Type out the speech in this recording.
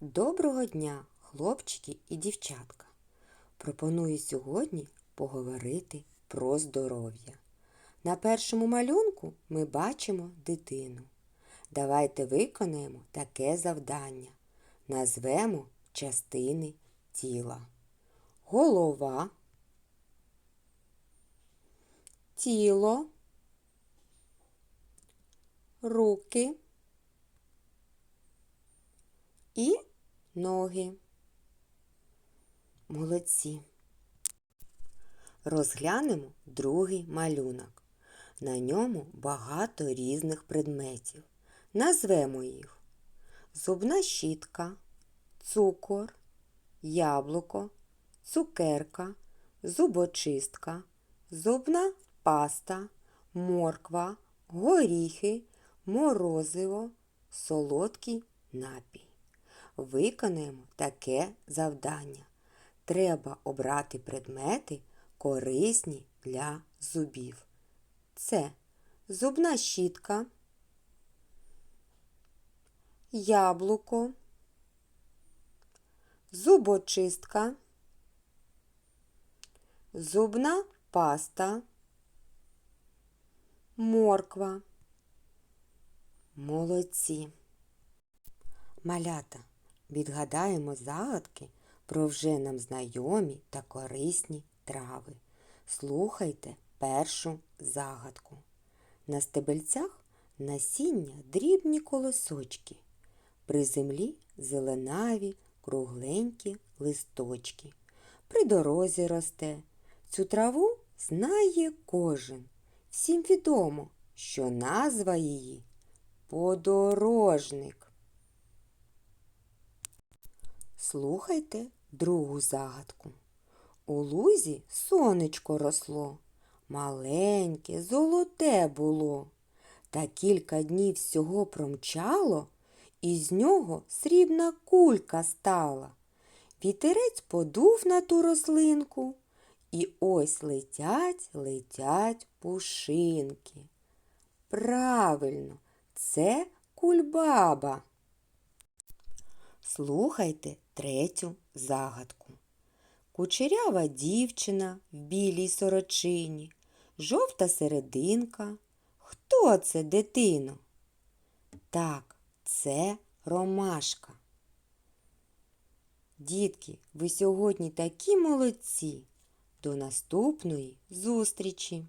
Доброго дня, хлопчики і дівчатка! Пропоную сьогодні поговорити про здоров'я. На першому малюнку ми бачимо дитину. Давайте виконаємо таке завдання. Назвемо частини тіла. Голова, тіло, руки і ноги. Молодці. Розглянемо другий малюнок. На ньому багато різних предметів. Назвемо їх зубна щітка, цукор, яблуко, цукерка, зубочистка, зубна паста, морква, горіхи, морозиво, солодкий напій. Виконаємо таке завдання. Треба обрати предмети, корисні для зубів. Це зубна щітка, яблуко, зубочистка, зубна паста, морква. Молодці. Малята, відгадаємо загадки про вже нам знайомі та корисні трави. Слухайте першу загадку. На стебельцях насіння дрібні колосочки. При землі зеленаві кругленькі листочки. При дорозі росте. Цю траву знає кожен. Всім відомо, що назва її подорожник. Слухайте другу загадку. У лузі сонечко росло, маленьке, золоте було. Та кілька днів всього промчало, і з нього срібна кулька стала. Вітерець подув на ту рослинку, і ось летять, летять пушинки. Правильно, це кульбаба. Слухайте третю загадку. Кучерява дівчина в білій сорочині, жовта серединка. Хто це, дитино? Так, це ромашка. Дітки, ви сьогодні такі молодці. До наступної зустрічі!